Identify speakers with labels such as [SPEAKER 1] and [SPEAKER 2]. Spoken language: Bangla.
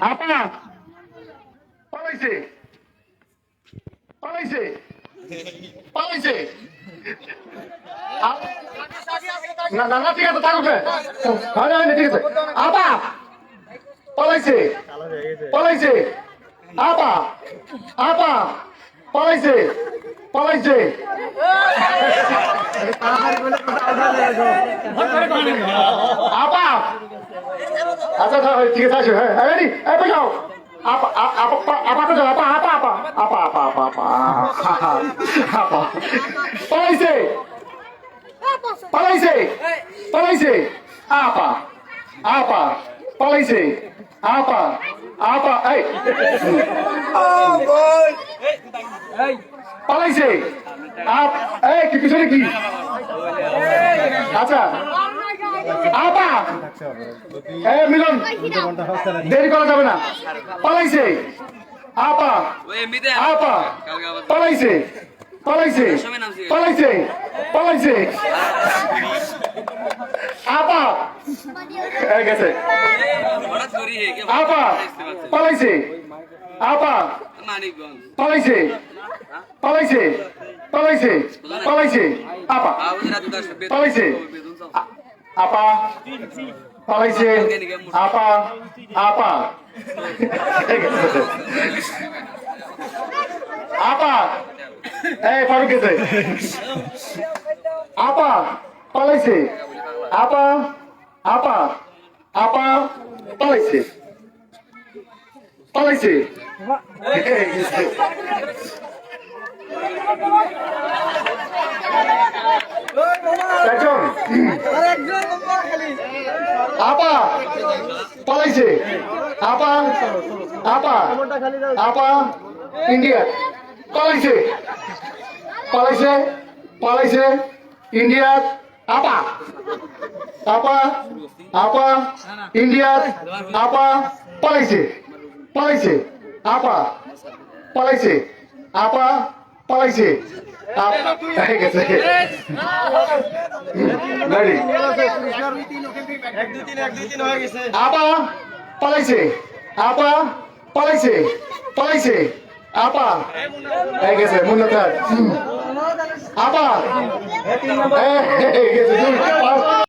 [SPEAKER 1] আপা পালাইছে। পালাইছে। পালাইছে। না না না ঠিক আছে থাকুক না, না, ঠিক আছে। আপা পালাইছে। পালাইছে। আপা আপা পালাইছে। পালাইছে। আপা আচ্ছা ঠিক আছে আসো হ্যাঁ রেডি আপা যাও পালাইছে পালাইছে পালাইছে আপা আপা পালাইছে আপা আপা এই। পালাইছে। আপ এই কি পিছনে কি? আচ্ছা। আপা এ মিলন দেরি করা যাবে না। পালাইছে। আপা আপা পালাইছে। পালাইছে। পালাইছে। পালাইছে। গেছে। আপা, পালাইছে। আপা, পালাইছে। পালাইছে পালাইছে পালাইছে। আপা পালাইছে। আপা পালাইছে। আপা আপা। আপা, এই ফারুক গেছে। আপা, পালাইছে। আপা আপা আপা, পালাইছে। পালাইছে। আপা পালাইছে। আপা আপা আপা, ইন্ডিয়া। পালাইছে। পালাইছে পালাইছে, ইন্ডিয়া। আপা। আপা আপা, ইন্ডিয়া, আপা, পালাইছে পালাইছে, আপা পালাইছে আপা, পালাইছে, আপ- পালাইছে, আপা, পালাইছে পালাইছে, আপা গেছে মুন্নতার আপা গেছে